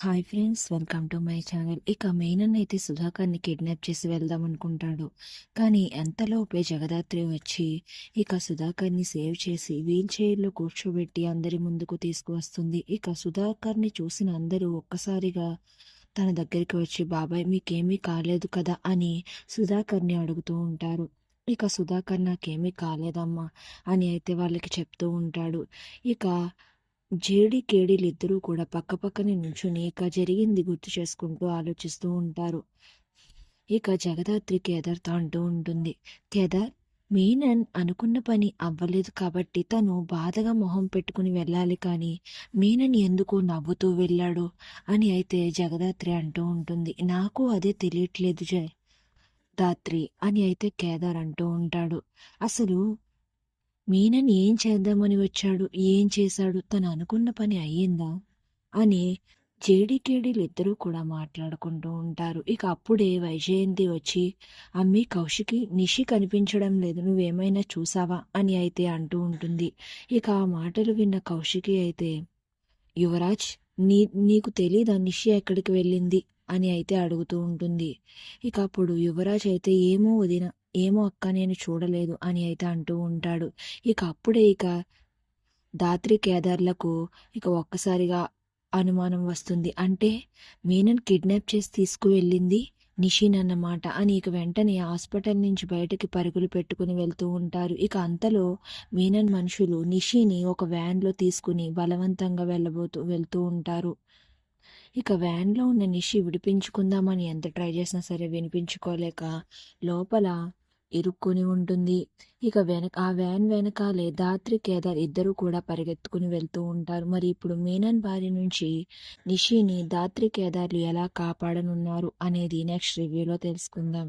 Hi friends welcome to my channel ఇక మెయినన్ అయితే సుధాకర్ని కిడ్నాప్ చేసి వెళ్దాం అనుకుంటాడు. కానీ ఎంతలోపే జగదాత్రి వచ్చి ఇక సుధాకర్ని సేవ్ చేసి వీల్ చైర్లో కూర్చోబెట్టి అందరి ముందుకు తీసుకువస్తుంది. ఇక సుధాకర్ని చూసిన అందరూ ఒక్కసారిగా తన దగ్గరికి వచ్చి బాబాయ్ మీకేమీ కాలేదు కదా అని సుధాకర్ని అడుగుతూ ఉంటారు. ఇక సుధాకర్ నాకేమీ కాలేదమ్మా అని అయితే వాళ్ళకి చెప్తూ ఉంటాడు. ఇక జేడి కేడీలు ఇద్దరూ కూడా పక్క పక్కనే నుంచుని ఇక జరిగింది గుర్తు చేసుకుంటూ ఆలోచిస్తూ ఉంటారు. ఇక జగదాత్రి కేదార్తో అంటూ ఉంటుంది. కేదార్ మీనన్ అనుకున్న పని అవ్వలేదు కాబట్టి తను బాధగా మొహం పెట్టుకుని వెళ్ళాలి కానీ మీనన్ ఎందుకు నవ్వుతూ వెళ్ళాడు అని అయితే జగదాత్రి అంటూ ఉంటుంది. నాకు అదే తెలియట్లేదు జయ దాత్రి అని అయితే కేదార్ అంటూ ఉంటాడు. అసలు మీనన్ ఏం చేద్దామని వచ్చాడు? ఏం చేశాడు? తను అనుకున్న పని అయ్యిందా? అని జేడీకేడీలు ఇద్దరూ కూడా మాట్లాడుకుంటూ ఉంటారు. ఇక అప్పుడే వైజయంతి వచ్చి అమ్మి కౌశికి నిషి కనిపించడం లేదు. నువ్వేమైనా చూసావా? అని అయితే అంటూ ఉంటుంది. ఇక ఆ మాటలు విన్న కౌశికి అయితే యువరాజ్ నీ నీకు తెలీదా నిషి ఎక్కడికి వెళ్ళింది? అని అయితే అడుగుతూ ఉంటుంది. ఇక అప్పుడు యువరాజ్ అయితే ఏమో వదిన ఏమో అక్క నేను చూడలేదు అని అయితే అంటూ ఉంటాడు. ఇక అప్పుడే ఇక దాత్రి కేదార్లకు ఇక ఒక్కసారిగా అనుమానం వస్తుంది. అంటే మీనన్ కిడ్నాప్ చేసి తీసుకువెళ్ళింది నిషిన్ అన్నమాట అని ఇక వెంటనే హాస్పిటల్ నుంచి బయటకి పరుగులు పెట్టుకుని వెళ్తూ ఉంటారు. ఇక అంతలో మీనన్ మనుషులు నిషిని ఒక వ్యాన్లో తీసుకుని బలవంతంగా వెళ్ళబోతూ వెళ్తూ ఉంటారు. ఇక వ్యాన్లో ఉన్న నిషి విడిపించుకుందామని ఎంత ట్రై చేసినా సరే వినిపించుకోలేక లోపల ఇరుక్కుని ఉంటుంది. ఇక వెనక ఆ వ్యాన్ వెనకాలే దాత్రి కేదార్ ఇద్దరు కూడా పరిగెత్తుకుని వెళ్తూ ఉంటారు. మరి ఇప్పుడు మీనన్ బారి నుంచి నిషిని దాత్రి కేదార్లు ఎలా కాపాడనున్నారు అనేది నెక్స్ట్ రివ్యూలో తెలుసుకుందాం.